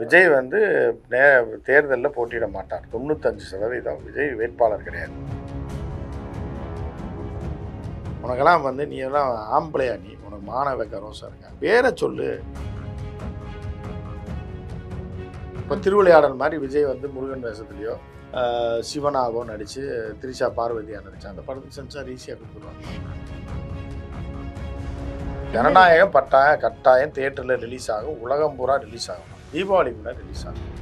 விஜய் வந்து நே தேர்தலில் போட்டியிட மாட்டார். தொண்ணூத்தஞ்சு சதவீதம். விஜய் வேட்பாளர் கிடையாது. உனக்கெல்லாம் வந்து நீ எல்லாம் ஆம்பளையா நீ? உனக்கு மாணவ கரோசா இருக்க? பேரை சொல்லு. இப்போ திருவிளையாடல் மாதிரி விஜய் வந்து முருகன் வேஷத்துலேயோ சிவனாகவோ நடித்து திரிஷா பார்வதியாக நடிச்சு அந்த படத்துக்கு சென்சார் ஈஸியாக கொடுத்துருவாங்க. ஜனநாயகம் பட்டாயம் கட்டாயம் தேட்டரில் ரிலீஸ் ஆகும். உலகம் பூரா ரிலீஸ் ஆகும். தீபாவளிக்கு முன்னாடி ரிலீஸ் ஆகும்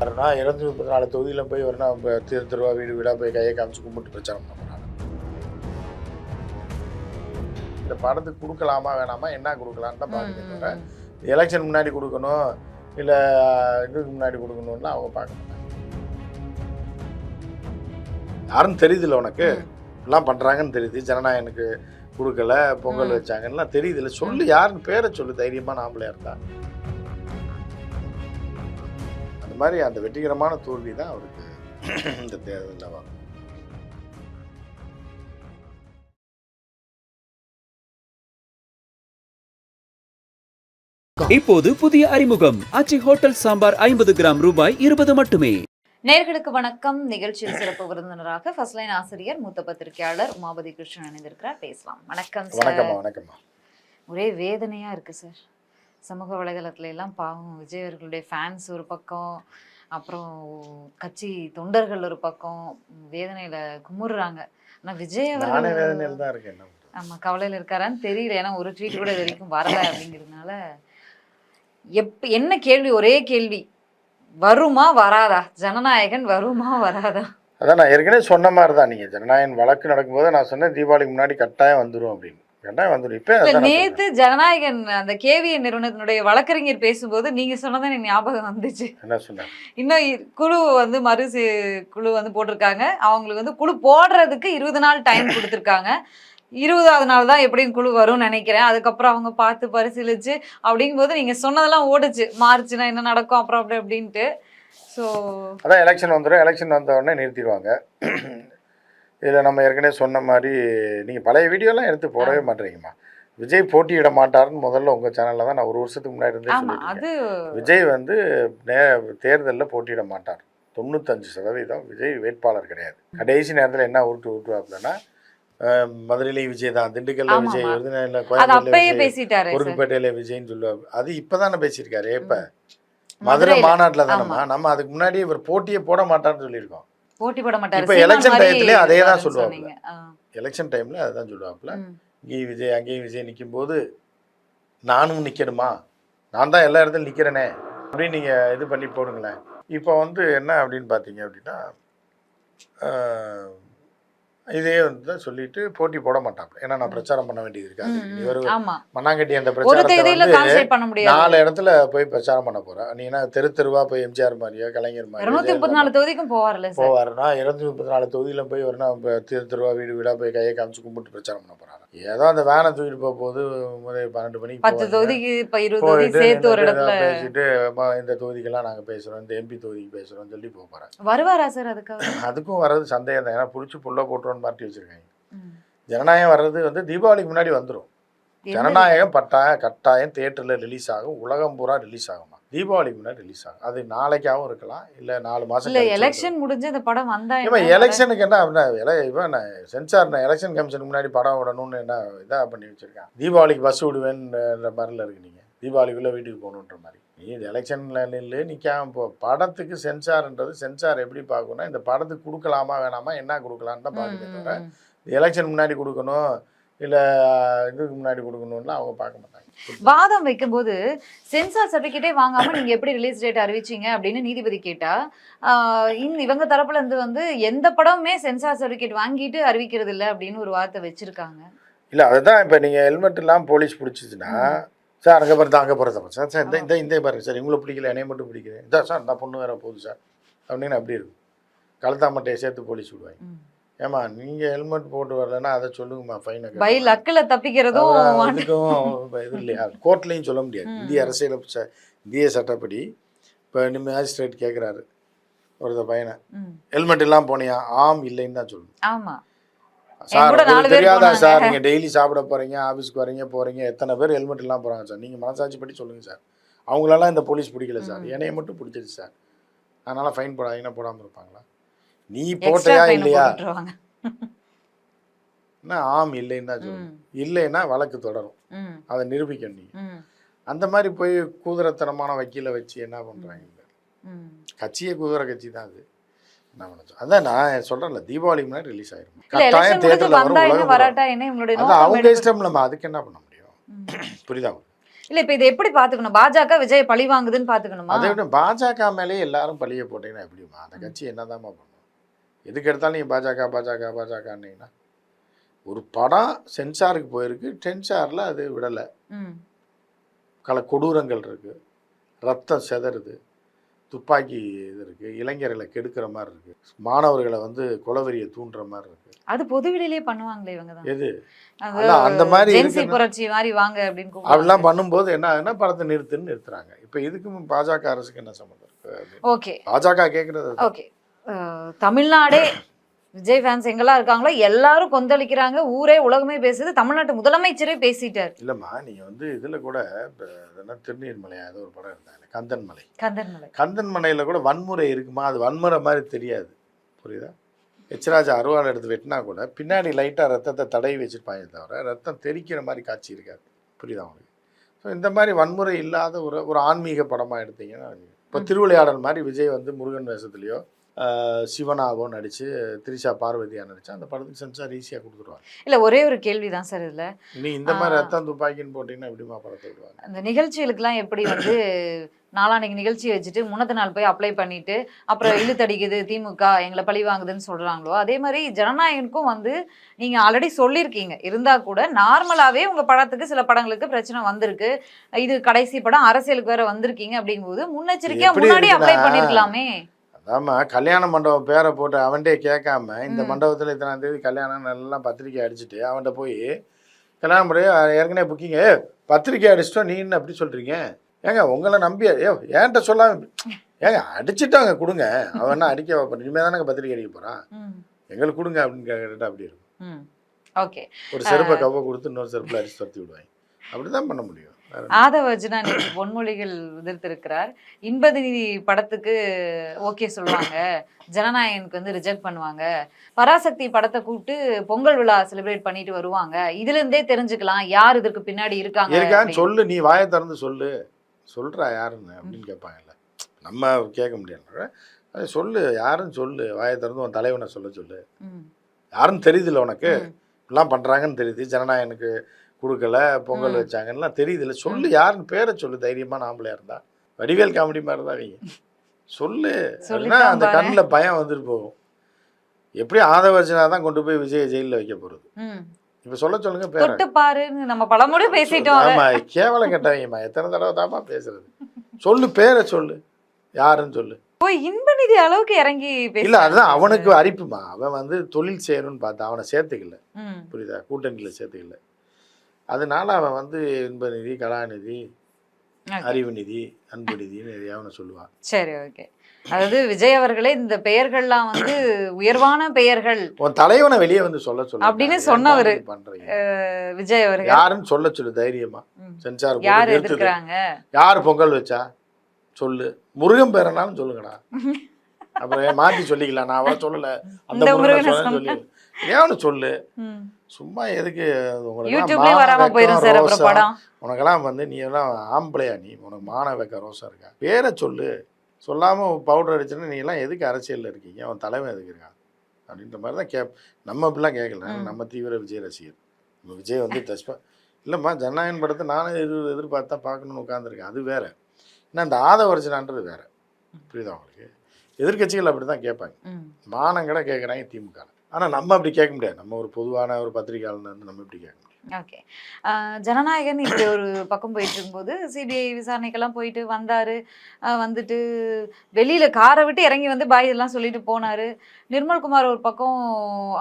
வரனா இருநூத்தி முப்பத்தி நாலு தொகுதியில் போய் வரனா திரு திருவா வீடு வீடாக போய் கையை காமிச்சு கும்பிட்டு பிரச்சாரம் பண்ண போறாங்க இந்த படத்துக்கு கொடுக்கலாமா வேணாமா என்ன கொடுக்கலான்னு தான் பார்க்க தவிர எலெக்ஷன் முன்னாடி கொடுக்கணும் இல்லை இதுக்கு முன்னாடி கொடுக்கணும்லாம் அவங்க பார்க்க மாட்டாங்க. யாரும் தெரியுதுல்ல உனக்கு? எல்லாம் பண்ணுறாங்கன்னு தெரியுது. ஜனநாயகனுக்கு கொடுக்கல பொங்கல். வச்சாங்கன்னா தெரியுதுல்ல சொல்லு யாருன்னு பேரை சொல்லு தைரியமான ஆம்பளையா இருந்தா. அந்த மாதிரி அந்த வெற்றிகரமான தோல்வி தான் அவருக்கு இந்த தேர்தலில் வரும் இப்போது புதிய அறிமுகம். அச்சி ஹோட்டல் சாம்பார் ஐம்பது கிராம் ரூபாய் இருபது மட்டுமே. நேர்களுக்கு வணக்கம். நிகழ்ச்சியில் சிறப்பு விருந்தினராக ஃபர்ஸ்ட் லைன் ஆசிரியர் மூத்த பத்திரிகையாளர் உமாபதி கிருஷ்ணன் இணைந்திருக்கிறார். பேசலாம். வணக்கம் வணக்கம்மா ஒரே வேதனையா இருக்கு சார் சமூக வலைதளத்துல எல்லாம் பாவம். விஜய் அவர்களுடைய ஃபேன்ஸ் ஒரு பக்கம் அப்புறம் கட்சி தொண்டர்கள் ஒரு பக்கம் வேதனையில குமுறுறாங்க. ஆனா விஜய் அவர்கள்? ஆமா கவலையில இருக்காரான்னு தெரியல. ஏன்னா ஒரு ட்வீட் கூட இது வரைக்கும் வரல அப்படிங்கிறதுனால எப் என்ன கேள்வி? ஒரே கேள்வி. வருமா வராதா? ஜனநாயகன் வருமா வராதா? அதான் நான் ஏற்கனவே சொன்ன மாதிரி தான் நீங்கள் ஜனநாயகன் வழக்கு நடக்கும்போது நான் சொன்னேன் தீபாவளிக்கு முன்னாடி கட்டாயம் வந்துடும் அப்படின்னு. கட்டாயம் வந்துடும் இப்போ நேத்து ஜனநாயகன் அந்த கேவிய நிறுவனத்தினுடைய வழக்கறிஞர் பேசும்போது நீங்க சொன்னதான் எனக்கு ஞாபகம் வந்துச்சு. என்ன சொன்னேன் இன்னும் இ- குழு வந்து மறு சீ- குழு வந்து போட்டிருக்காங்க. அவங்களுக்கு வந்து குழு போடுறதுக்கு இருபது நாள் டைம் கொடுத்துருக்காங்க. இருபதாவது நாள் தான் எப்படியும் குழு வரும்னு நினைக்கிறேன். அதுக்கப்புறம் அவங்க பார்த்து பரிசீலிச்சு அப்படிங்கும்போது நீங்க சொன்னதெல்லாம் ஓடுச்சு. மார்ச்னா என்ன நடக்கும் அப்புறம் அப்படி அப்படின்ட்டு. ஸோ அதான் எலெக்ஷன் வந்துடும் எலெக்ஷன் வந்த உடனே நிறுத்திடுவாங்க. இதில் நம்ம ஏற்கனவே சொன்ன மாதிரி நீங்கள் பழைய வீடியோலாம் எடுத்து போடவே மாட்டீங்கம்மா விஜய் போட்டியிட மாட்டாருன்னு முதல்ல உங்கள் சேனலில் தான் நான் ஒரு வருஷத்துக்கு முன்னாடி இருந்தே விஜய் வந்து நே தேர்தலில் போட்டியிட மாட்டார். தொண்ணூத்தஞ்சு சதவீதம் விஜய் வேட்பாளர் கிடையாது. கடைசி நேரத்தில் என்ன உருட்டு உருட்டுவாப்புலன்னா மதுரையிலையும் விஜய் தான். திண்டுக்கல்ல விஜய். விருதுநகர்ல சார் குறுக்குப்பேட்டையில விஜய்ன்னு சொல்லுவாங்க அது இப்பதானே பேசியிருக்காரு எப்ப? ம். மதுரை மதுரையில. மாநாட்டுல தானம்மா. நம்ம அதுக்கு முன்னாடி இவர் போட்டியே போட மாட்டார்னு சொல்லியிருக்கோம். போட்டி போட மாட்டாரு. இப்ப சீமான் election மாதிரி டயத்திலே அதே தான் சொல்லுவாங்க. எலெக்ஷன் டைம்ல அதுதான் சொல்லுவாப்புல. இங்கேயும் விஜய் அங்கேயும் விஜய் நிற்கும் போது நானும் நிற்கணுமா நான் தான் எல்லா இடத்துலையும் நிற்கிறேனே அப்படின்னு நீங்கள் இது பண்ணி போடுங்களேன். இப்போ வந்து என்ன அப்படின்னு பார்த்தீங்க அப்படின்னா இதே வந்து சொல்லிட்டு போட்டி போட மாட்டாங்க ஏன்னா நான் பிரச்சாரம் பண்ண வேண்டியது இருக்காது. இவர் மண்ணாங்கட்டி அந்த பிரச்சாரத்தை நாலு இடத்துல போய் பிரச்சாரம் பண்ண போகிறேன் நீ என்ன தெரு தெருவா போய் எம்ஜிஆர் மாதிரியோ கலைஞர் மாதிரி இருநூத்தி முப்பத்தி நாலு தொகுதிக்கும் போவார்ல சார். போவாருன்னா இருநூத்தி முப்பத்தி நாலு தொகுதியில போய் இப்போ திரு திருவா வீடு வீடா போய் கையை காமிச்சு கும்பிட்டு பிரச்சாரம் பண்ண போறாங்க ஏதோ அந்த வேனை தூக்கிட்டு போக போது முதல் பன்னெண்டு மணிக்கு பத்து. தொகுதிக்கு இப்ப இருபது தொகுதி சேர்த்து ஒரு இடத்துல பேசிட்டு இந்த தொகுதிக்கெல்லாம் நாங்க பேசுறோம் இந்த எம்பி தொகுதிக்கு பேசுறோம்னு சொல்லி போக போறாங்க. வருவாரா சார் அதுக்காக அதுக்கும் வர்றது சந்தேகம் தான். ஏன்னா புடிச்சு புள்ள போட்டுருவோன்னு மாட்டி வச்சிருக்காங்க. ஜனநாயகம் வர்றது வந்து தீபாவளிக்கு முன்னாடி வந்துடும் ஜனநாயகம் பட்டாயம் கட்டாயம் தியேட்டரில் ரிலீஸ் ஆகும். உலகம் பூரா ரிலீஸ் ஆகுமா? தீபாவளிக்கு முன்னாடி ரிலீஸ் ஆகும். அது நாளைக்காகவும் இருக்கலாம். இல்லை நாலு மாதம் இல்ல எலெக்ஷன் முடிஞ்சு இந்த படம் வந்தா என்ன? எலெக்ஷனுக்கு என்ன அப்படின்னா இவன் சென்சார் எலெக்ஷன் கமிஷனுக்கு முன்னாடி படம் விடணும்னு என்ன இதாக பண்ணி வச்சிருக்கான்? தீபாவளிக்கு பஸ் விடுவேன்ற மாதிரில இருக்கு நீங்கள் தீபாவளிக்குள்ளே வீட்டுக்கு போகணுன்ற மாதிரி. நீ இது எலெக்ஷனில் நில்லு நிற்காம போ. படத்துக்கு சென்சார்ன்றது சென்சார் எப்படி பார்க்கணும்னா இந்த படத்துக்கு கொடுக்கலாமா வேணாமா என்ன கொடுக்கலான்னு தான் ம், தவிர. எலெக்ஷன் முன்னாடி கொடுக்கணும் இல்லை இதுக்கு முன்னாடி கொடுக்கணும்லாம் அவங்க பார்க்க மாட்டாங்க. வாதம் வைக்கும்போது சென்சார் சர்டிபிகேட்டே வாங்காம நீங்க எப்படி ரிலீஸ் டேட் அறிவிச்சீங்க அப்படின்னு நீதிபதி கேட்டா இவங்க தரப்புல இருந்து வந்து எந்த படமுமே சென்சார் சர்டிபிகேட் வாங்கிட்டு அறிவிக்கிறது இல்ல அப்படின்னு ஒரு வார்த்தை வச்சிருக்காங்க. இல்லை அதுதான் இப்போ நீங்கள் ஹெல்மெட் இல்லாமல் போலீஸ் பிடிச்சிச்சுன்னா சார் அங்கே போகிறது அங்கே போகிறத சார் சார் இந்த இந்த இந்த பாருங்க சார் இவங்களை பிடிக்கல என்னைய மட்டும் பிடிக்குது இதான் சார் இந்த பொண்ணு வேற போகுது சார். அப்படின்னு அப்படி இருக்கும். கழுத்தாமட்டையை சேர்த்து போலீஸ் விடுவாங்க. ஏமா நீங்கள் ஹெல்மெட் போட்டு வரலன்னா அதை சொல்லுங்கம்மா ஃபைனை பை லக்குல தப்பிக்கிறதும் இதுக்கும் இது இல்லையா? கோர்ட்லேயும் சொல்ல முடியாது. இந்திய அரசியல் இந்திய சட்டப்படி இப்போ மேஜிஸ்ட்ரேட் கேட்குறாரு ஒருத்த பையனை. ஹெல்மெட் இல்லாம போனியா? ஆம் இல்லைன்னு தான் சொல்லணும் ஆமா. சார் தெரியாதா. சார்? நீங்கள் டெய்லி சாப்பிட போகிறீங்க ஆஃபீஸ்க்கு வரீங்க போகிறீங்க எத்தனை பேர் ஹெல்மெட் இல்லாமல் போகிறாங்க சார்? நீங்கள் மனசாட்சி படி சொல்லுங்கள் சார். அவங்களெல்லாம் இந்த போலீஸ் பிடிக்கல சார். என்னைய மட்டும் பிடிச்சிருச்சு சார். அதனால ஃபைன் போடாதீங்கன்னா போடாமல் இருப்பாங்களா? நீ போட்டையா இல்லையா? ஆம் இல்லைன்னு ம், இல்லைன்னா வழக்கு தொடரும். அதை நிரூபிக்கணும் நீ. அந்த மாதிரி போய் கூதுரத்தனமான வக்கீலை வச்சு என்ன பண்ணுறாங்க ம். கட்சியே குதிரை கட்சி தான் அது. அதான் நான் சொல்கிறேன்ல தீபாவளிக்கு முன்னாடி ரிலீஸ் ஆயிரும். கட்டாயம் தேட்டரில் வரும் அவங்க இஷ்டம் நம்ம அதுக்கு என்ன பண்ண முடியும். புரியுதா? இல்ல இப்ப இதை எப்படி பாத்துக்கணும் பாஜக விஜய் பழி வாங்குதுன்னு பாத்துக்கணுமா அதை விட பாஜக மேலேயே எல்லாரும் பழிய போட்டீங்கன்னா எப்படிமா அந்த கட்சி என்னதாம்மா பண்ணும்? எதுக்கு எடுத்தாலும் நீங்கள் பாஜக பாஜக பாஜகன்னீங்கன்னா ஒரு படம் சென்சாருக்கு போயிருக்கு டென்சாரில் அது விடலை. கல கொடூரங்கள் இருக்குது ரத்தம் செதறுது துப்பாக்கி இது இருக்குது இளைஞர்களை கெடுக்கிற மாதிரி இருக்குது மாணவர்களை வந்து குலவெறியை தூண்டுற மாதிரி இருக்குது அது பொதுவெளியிலேயே பண்ணுவாங்களே இவங்க தான். எது? அந்த மாதிரி புரட்சி மாதிரி வாங்க அப்படின்னு. அப்படிலாம் பண்ணும்போது என்ன ஆகுதுன்னா படத்தை நிறுத்துன்னு நிறுத்துறாங்க. இப்போ இதுக்கும் பாஜக அரசுக்கு என்ன சம்மந்தம் இருக்கு. ஓகே. பாஜக கேட்குறது ஓகே. தமிழ்நாடே விஜய் ஃபேன்ஸ் எங்கெல்லாம் இருக்காங்களோ எல்லாரும் கொந்தளிக்கிறாங்க. ஊரே உலகமே பேசுது. தமிழ்நாட்டு முதலமைச்சரே பேசிட்டார். இல்லைம்மா நீங்கள் வந்து இதில் கூட திருநீர்மலையா ஏதோ ஒரு படம் இருந்தாங்க கந்தன் மலை கந்தன் மலை கந்தன் மலையில் கூட வன்முறை இருக்குமா? அது வன்முறை மாதிரி தெரியாது. புரியுதா? எச்ராஜா அருவாள் எடுத்து வெட்டினா கூட பின்னாடி லைட்டாக ரத்தத்தை தடவி வச்சிருப்பாங்க தவிர ரத்தம் தெரிக்கிற மாதிரி காட்சி இருக்காது. புரியுதா உங்களுக்கு? ஸோ இந்த மாதிரி வன்முறை இல்லாத ஒரு ஒரு ஆன்மீக படமாக எடுத்தீங்கன்னா இப்போ. திருவிளையாடல் மாதிரி விஜய் வந்து முருகன் வேஷத்துலையோ சிவனாவோ நடித்து திரிஷா பார்வதியா நடிச்சா அந்த படத்துக்கு சென்சார் ஈஸியாக கொடுத்துருவாங்க. இல்ல ஒரே ஒரு கேள்விதான் சார் இதுல. நீ இந்த மாதிரி. ரத்தம் துப்பாக்கின்னு போட்டிங்கன்னா எப்படிமா படத்தை விடுவாங்க? அந்த நிகழ்ச்சிகளுக்கெல்லாம் எப்படி வந்து நாளான்னைக்கு நிகழ்ச்சி வச்சுட்டு முன்னத்து நாள் போய் அப்ளை பண்ணிட்டு அப்புறம் இழுத்தடிக்குது திமுக எங்களை பழி வாங்குதுன்னு சொல்றாங்களோ அதே மாதிரி ஜனநாயகனுக்கும் வந்து நீங்க ஆல்ரெடி சொல்லியிருக்கீங்க. இருந்தா கூட நார்மலாவே உங்க படத்துக்கு சில படங்களுக்கு பிரச்சனை வந்திருக்கு. இது கடைசி படம் அரசியலுக்கு வேற வந்திருக்கீங்க அப்படிங்கும்போது முன்னெச்சரிக்கையா முன்னாடி அப்ளை பண்ணிருக்கலாமே. அதாம்மா கல்யாண மண்டபம் பேரை போட்டு அவன்கிட்டே கேட்காம இந்த. மண்டபத்தில் இத்தனாம் தேதி கல்யாணம் எல்லாம் பத்திரிக்கை அடிச்சுட்டு அவன்கிட்ட போய் கல்யாணம் பண்ணி ஏற்கனவே புக்கிங்க ஏ பத்திரிக்கை அடிச்சிட்டோம் நீ என்ன அப்படி சொல்கிறீங்க ஏங்க உங்களை நம்பி ஏ ஏன்ட்ட சொல்லாம ஏங்க அடிச்சுட்டாங்க கொடுங்க. அவன் என்ன அடிக்க வைப்பான் இனிமேல் தானே பத்திரிக்கை அடிக்க போகிறான் எங்களுக்கு கொடுங்க அப்படின்னு கேட்டுட்டு அப்படி இருக்கும். ஓகே. ஒரு செருப்பை கவ்வை கொடுத்து இன்னொரு செருப்பில் அடிச்சு துரத்தி விடுவாங்க. அப்படி தான் பண்ண முடியும். வேற என்ன? ஆதவ அர்ஜுனா நேற்று பொன்மொழிகள் உதிர்த்திருக்கிறார். இன்பநிதி படத்துக்கு ஓகே சொல்லுவாங்க. ஜனநாயகனுக்கு வந்து ரிஜெக்ட் பண்ணுவாங்க. பராசக்தி படத்தை கூப்பிட்டு பொங்கல் விழா செலிப்ரேட் பண்ணிட்டு வருவாங்க. இதுல இருந்தே தெரிஞ்சுக்கலாம் யார் இதற்கு பின்னாடி இருக்காங்க. சொல்லு நீ வாயை திறந்து சொல்லு. சொல்றா யாருன்னு அப்படின்னு கேட்பாங்கல்ல. நம்ம கேட்க முடியாது சொல்லு யாருன்னு சொல்லு. வாயை திறந்து உன் தலைவனை சொல்ல சொல்லு. யாருன்னு தெரியுதுல்ல உனக்கு. இப்படிலாம் பண்றாங்கன்னு தெரியுது. ஜனநாயகனுக்கு கொடுக்கல பொங்கல். வச்சாங்கன்னா தெரியுதுல்ல. சொல்லு யாருன்னு பேரை சொல்லு தைரியமான ஆம்பளையா இருந்தா. வடிவேல் காமெடி மாதிரி தான் நீங்க சொல்லு. அப்படின்னா அந்த. கண்ணில் பயம் வந்துட்டு போகும். எப்படியும் ஆதவர்ஜனா தான் கொண்டு போய் விஜய ஜெயிலில் வைக்க போறது. இப்போ சொல்ல சொல்லுங்க தொட்டு பாருன்னு நம்ம பலமுறை பேசிட்டோம். ஆமா கேவலம் கேட்டவங்கம்மா எத்தனை தடவை தாம்மா பேசுறது? சொல்லு பேரை சொல்லு. யாருன்னு சொல்லு. ஓ இன்பநிதி அளவுக்கு இறங்கி இல்ல அதுதான். அவனுக்கு அரிப்புமா. அவன் வந்து தொழில் செய்யணும்னு பார்த்தா அவனை சேர்த்துக்கல. புரியுதா? கூட்டணியில் சேர்த்துக்கல. அதனால அவன் வந்து இன்பநிதி கலாநிதி okay. அறிவு நிதி அன்பு நிதின்னு எதையா அவனை சொல்லுவான் சரி ஓகே. அதாவது விஜய் அவர்களே இந்த பெயர்கள்லாம் வந்து உயர்வான பெயர்கள். உன் தலைவனை வெளியே வந்து சொல்ல சொல்லு அப்படின்னு சொன்னவரு. விஜய் அவர்கள். யாருன்னு சொல்ல சொல்லு தைரியமா. சென்சார் யார். எதிர்க்கிறாங்க யார் பொங்கல் வச்சா? சொல்லு. முருகன் பேரனாலும் சொல்லுங்கடா. அப்புறம் மாத்தி சொல்லிக்கலாம்? நான் அவன் சொல்லல. அந்த முருகன் சொல்லி. ஏன்னு சொல்லு. சும்மா எதுக்கு? உங்களுக்கு யூடியூப்லயே வராம போயிரும் சார் அப்புறம் படம். உனக்கெல்லாம் வந்து நீ எல்லாம் ஆம்பளையா நீ? உனக்கு மான வைக்க ரோசா இருக்கா? பேரை சொல்லு. சொல்லாம பவுடர் அடிச்சுன்னா நீ எல்லாம் எதுக்கு அரசியல்ல இருக்கீங்க? அவன் தலைவன் எதுக்கு இருக்கான்? அப்படின்ற மாதிரி தான் கேப் நம்ம அப்படிலாம் கேட்கல. நம்ம தீவிர விஜய் ரசிகர். நம்ம விஜய் வந்து டச் இல்லைம்மா ஜனநாயகன் படத்தை நானும் எதிர் எதிர்பார்த்தா பார்க்கணும்னு உட்காந்துருக்கேன் அது வேற. என்ன இந்த ஆதவர்ஜனான்றது வேற. புரியுதா உங்களுக்கு? எதிர்க்கட்சிகள் அப்படி தான் கேட்பாங்க. ம். மானம் கூட கேட்குறாங்க திமுக ஆனால் நம்ம அப்படி கேட்க முடியாது. நம்ம ஒரு பொதுவான ஒரு பத்திரிகையாளர் வந்து நம்ம இப்படி கேட்கணும்? ஓகே. ஜனநாயகன் இப்படி ஒரு பக்கம் போயிட்டு இருக்கும்போது சிபிஐ விசாரணைக்கெல்லாம் போயிட்டு வந்தாரு. வந்துட்டு வெளியில காரை விட்டு இறங்கி வந்து பாய் எல்லாம் சொல்லிட்டு போனாரு. நிர்மல்குமார் ஒரு பக்கம்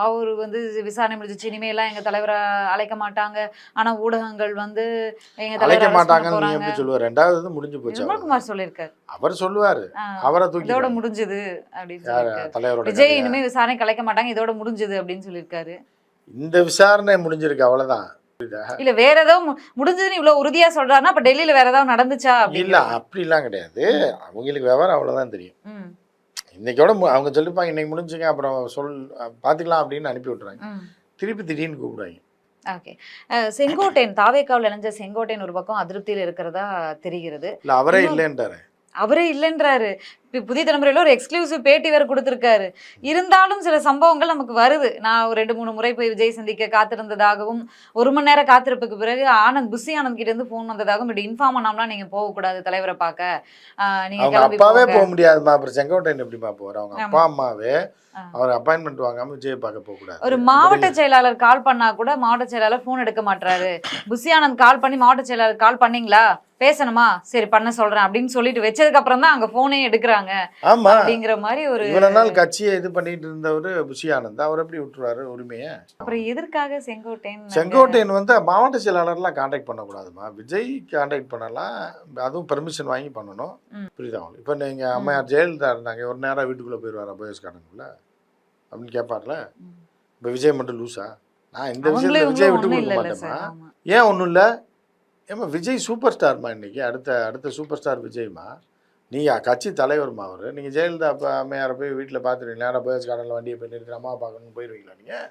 அவர் வந்து விசாரணை முடிஞ்சிச்சு. இனிமேலாம் எங்க தலைவரை அழைக்க மாட்டாங்க. ஆனா ஊடகங்கள் வந்து எங்க அழைக்க தலைவரை மாட்டாங்கன்னு எப்படி சொல்லுவார் ரெண்டாவது முடிஞ்சு போச்சு. நிர்மல்குமார் சொல்லியிருக்காரு. அவர் சொல்லுவாரு. அவரை தூக்கி இதோட முடிஞ்சது அப்படின்னு தலைவரோட விஜய் கதையா? இனிமே விசாரணை கலைக்க மாட்டாங்க. இதோட முடிஞ்சது அப்படின்னு சொல்லியிருக்காரு. இந்த விசாரணை முடிஞ்சிருக்கு அவ்வளவுதான். இல்ல வேற ஏதோ முடிஞ்சதுன்னு இவ்வளவு உறுதியா சொல்றாருன்னா அப்ப டெல்லியில வேற ஏதாவது நடந்துச்சா இல்ல அப்படிலாம் கிடையாது. அவங்களுக்கு விவரம் அவ்வளவுதான் தெரியும். இன்னைக்கோட அவங்க சொல்லிப்பாங்க இன்னைக்கு முடிஞ்சுங்க அப்புறம் சொல் பாத்துக்கலாம் அப்படின்னு அனுப்பி விட்டுறாங்க. திருப்பி திடீர்னு கூப்பிடுவாங்க. ஓகே. செங்கோட்டையன் தாவேக்காவில் இணைஞ்ச செங்கோட்டையன் ஒரு பக்கம் அதிருப்தியில் இருக்கிறதா தெரிகிறது. இல்ல அவரே இல்லைன்றாரு. அவரே இல்லைன்றாரு. புதிய தலைமுறையில ஒரு எக்ஸ்க்ளூசிவ் பேட்டி வேற கொடுத்திருக்காரு. இருந்தாலும் சில சம்பவங்கள் நமக்கு வருது. நான் ஒரு ரெண்டு மூணு முறை போய் விஜய் சந்திக்க காத்திருந்ததாகவும் ஒரு மணி நேரம் காத்திருப்புக்கு பிறகு ஆனந்த் புஷி ஆனந்த் கிட்ட இருந்து போன் வந்ததாகவும் இப்படி இன்ஃபார்ம் பண்ணாமலாம் நீங்க போக கூடாது தலைவரை பார்க்க. ஆஹ், நீங்க அவங்க கிளம்பி அப்பாவே. போக முடியாதுமா அப்புறம் செங்கோட்டையன் எப்படிமா போவார்? அவங்க. அப்பா அம்மாவே. அவர் அப்பாயின்மெண்ட் வாங்காம விஜய் பார்க்க போக கூடாது ஒரு மாவட்ட செயலாளர் கால் பண்ணா கூட மாவட்ட செயலாளர் போன் எடுக்க மாட்டாரு புஷி ஆனந்த் கால் பண்ணி மாவட்ட செயலாளர் கால் பண்ணீங்களா? பேசணுமா? சரி பண்ண சொல்றேன் அப்படின்னு சொல்லிட்டு வச்சதுக்கு அப்புறம் தான் அங்க போனே எடுக்கிறாங்க. ஆமா. அப்படிங்கிற மாதிரி ஒரு இவ்வளவு நாள் கட்சியை இது பண்ணிட்டு இருந்தவர் புஷி ஆனந்த் அவர் எப்படி விட்டுருவாரு உரிமையை? அப்புறம் எதற்காக செங்கோட்டையன் செங்கோட்டையன் வந்து மாவட்ட செயலாளர்லாம் காண்டாக்ட் பண்ணக்கூடாதுமா? விஜய் காண்டாக்ட் பண்ணலாம். அதுவும் பெர்மிஷன் வாங்கி பண்ணணும். புரியுதா உங்களுக்கு? இப்போ நீங்கள் அம்மையார் ஜெயலலிதா இருந்தாங்க. ஒரு நேரம் வீட்டுக்குள்ளே போயிடுவாரா போயஸ் கார்டனுக்குள்ள அப்படின்னு கேட்பார்ல. இப்போ விஜய் மட்டும் லூஸா நான் இந்த விஷயத்தில் விஜய் விட்டு கொடுக்க மாட்டேமா. ஏன் ஒன்றும் இல்லை? ஏமா விஜய் சூப்பர் ஸ்டார்மா இன்னைக்கு? அடுத்த அடுத்த சூப்பர் ஸ்டார் விஜய்மா? நீங்கள் கட்சி தலைவர்மா அவர்? நீங்கள் ஜெயலலிதா அப்போ அம்மையாரை போய் வீட்டில் பார்த்துருவீங்களா நேராக போயஸ் கார்டனில் வண்டியை போய் நிறுத்தி அம்மா பார்க்கணும்னு போயிடுவீங்களா நீங்கள்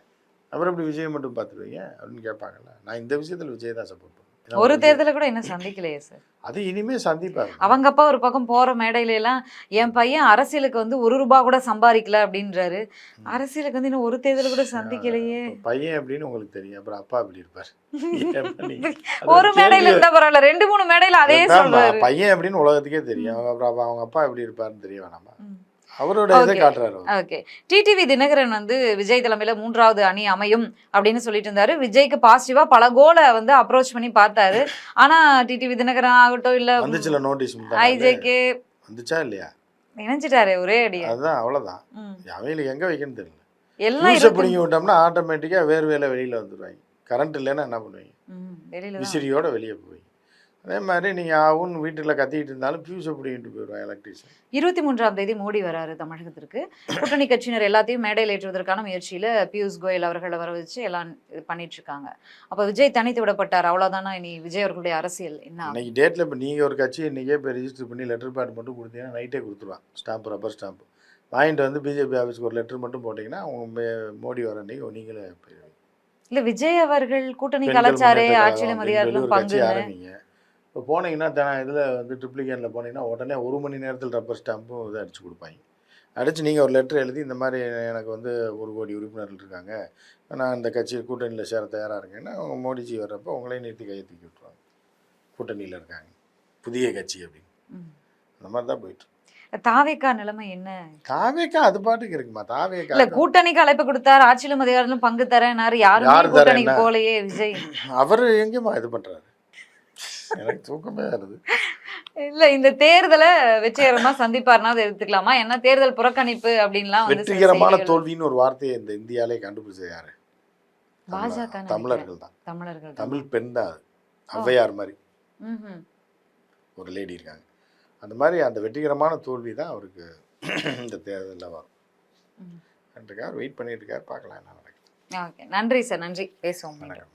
அப்புறம் எப்படி விஜய் மட்டும் பார்த்துருவீங்க அப்படின்னு கேட்பாங்கல்ல. நான் இந்த விஷயத்தில் விஜய் தான் சப்போர்ட் ஒரு தேர்தல கூட என்ன சந்திக்கலையே சார் அது இனிமே சந்திப்பாரு அவங்க அப்பா ஒரு பக்கம் போற மேடையில எல்லாம் என் பையன் அரசியலுக்கு வந்து ஒரு ரூபா கூட சம்பாதிக்கல அப்படின்றாரு. அரசியலுக்கு வந்து இன்னும் ஒரு தேர்தல் கூட சந்திக்கலையே. பையன் எப்படின்னு உங்களுக்கு தெரியும். அப்புறம் அப்பா எப்படி இருப்பார். ஒரு மேடையில. இருந்தா பரவாயில்ல ரெண்டு மூணு மேடையில அதே சொல்றாரு. பையன் எப்படின்னு உலகத்துக்கே தெரியும். அவங்க அப்புறம் அப்ப அவங்க அப்பா எப்படி இருப்பாருன்னு தெரிய வேணாமா. அவரோட இதை. காட்டுறாரு. ஓகே டிடிவி தினகரன் வந்து விஜய் தலைமையில மூன்றாவது அணி அமையும் அப்படின்னு சொல்லிட்டு இருந்தாரு. விஜய்க்கு பாசிட்டிவா பல கோலை வந்து அப்ரோச் பண்ணி பார்த்தாரு. ஆனா டிடிவி தினகரன் ஆகட்டும் இல்ல வந்துச்சுல நோட்டீஸ் ஐஜேக்கு? வந்துச்சா இல்லையா? இணைஞ்சிட்டாரு ஒரே அடி அதுதான் அவ்வளவுதான். அவங்களுக்கு எங்க வைக்கணும்னு தெரியல. எல்லாம். பிடிங்கி விட்டோம்னா ஆட்டோமேட்டிக்கா வேறு வேலை வெளியில வந்துடுவாங்க கரண்ட் இல்லைன்னா என்ன பண்ணுவீங்க. விசிறியோட வெளியே போவீங்க. அதே மாதிரி நீங்க ஆகுன்னு வீட்டுல கத்திக்கிட்டு இருந்தாலும் ஃபியூஸை பிடிங்கிட்டு போயிடுவாங்க எலக்ட்ரிஷியன் இருபத்தி மூன்றாம் தேதி மோடி வராரு தமிழகத்திற்கு. கூட்டணி கட்சியினர் எல்லாத்தையும் மேடையில் ஏற்றுவதற்கான முயற்சியில பியூஷ் கோயல் அவர்களை வர வச்சு எல்லாம் இது பண்ணிட்டு இருக்காங்க அப்ப விஜய் தனித்து விடப்பட்டார் அவ்வளவுதானா? இனி விஜய் அவர்களுடைய அரசியல் என்ன? இன்னைக்கு டேட்டில் இப்போ நீங்கள் ஒரு கட்சி இன்றைக்கே இப்போ ரெஜிஸ்டர் பண்ணி லெட்டர் பேட் மட்டும் கொடுத்தீங்கன்னா நைட்டே கொடுத்துருவான் ஸ்டாம்ப் ரப்பர் ஸ்டாம்ப் வாங்கிட்டு வந்து பிஜேபி ஆஃபீஸ்க்கு ஒரு லெட்டர் மட்டும் போட்டிங்கன்னா அவங்க மோடி வர அன்னைக்கு நீங்களே போயிடுவீங்க. இல்ல விஜய் அவர்கள் கூட்டணி கலாச்சாரே ஆட்சியில மரியாதையும் பங்கு ஆரம்பிங்க. இப்போ போனீங்கன்னா த இதில் வந்து ட்ரிப்ளிகேனில் போனீங்கன்னா உடனே ஒரு மணி நேரத்தில் ரப்பர் ஸ்டாம்பும் இதை அடிச்சு கொடுப்பாங்க. அடித்து நீங்கள் ஒரு லெட்டர் எழுதி இந்த மாதிரி எனக்கு வந்து ஒரு கோடி உறுப்பினர்கள் இருக்காங்க. நான் இந்த கட்சி கூட்டணியில் சேர தயாராக இருக்கேன்னா அவங்க மோடிஜி வர்றப்போ உங்களையும் நிறுத்தி கையை தூக்கி விட்டுருவாங்க. கூட்டணியில் இருக்காங்க. புதிய கட்சி அப்படின்னு. அந்த மாதிரி தான் போயிட்டு. தாவேக்கா நிலைமை என்ன? தாவேக்கா அது பாட்டுக்கு இருக்குமா? தாவேக்கா இல்ல கூட்டணிக்கு அழைப்பு கொடுத்தாரு ஆட்சியிலும் அதிகாரத்திலும் பங்கு தரேனாரு யாருமே யாரு கூட்டணிக்கு? போலையே விஜய். அவர் எங்கேம்மா இது பண்ணுறாரு எனக்கு தூக்கமே வருது. இல்ல இந்த தேர்தலை வெற்றிகரமா சந்திப்பாருன்னா அதை எடுத்துக்கலாமா? என்ன தேர்தல் புறக்கணிப்பு அப்படின்லாம் வெற்றிகரமான தோல்வின்னு ஒரு வார்த்தையை இந்த இந்தியாலே கண்டுபிடிச்சது யாரு? பாஜக தமிழர்கள் தான். தமிழர்கள். தமிழ் பெண் தான் அது. ஔவையார் மாதிரி. ஒரு லேடி இருக்காங்க. அந்த மாதிரி அந்த வெற்றிகரமான தோல்வி தான் அவருக்கு இந்த தேர்தலில் வரும். இருக்கார் வெயிட் பண்ணிட்டு இருக்கார். பார்க்கலாம் என்ன நடக்குது. ஓகே. நன்றி சார். நன்றி. பேசுவோம் மீண்டும்.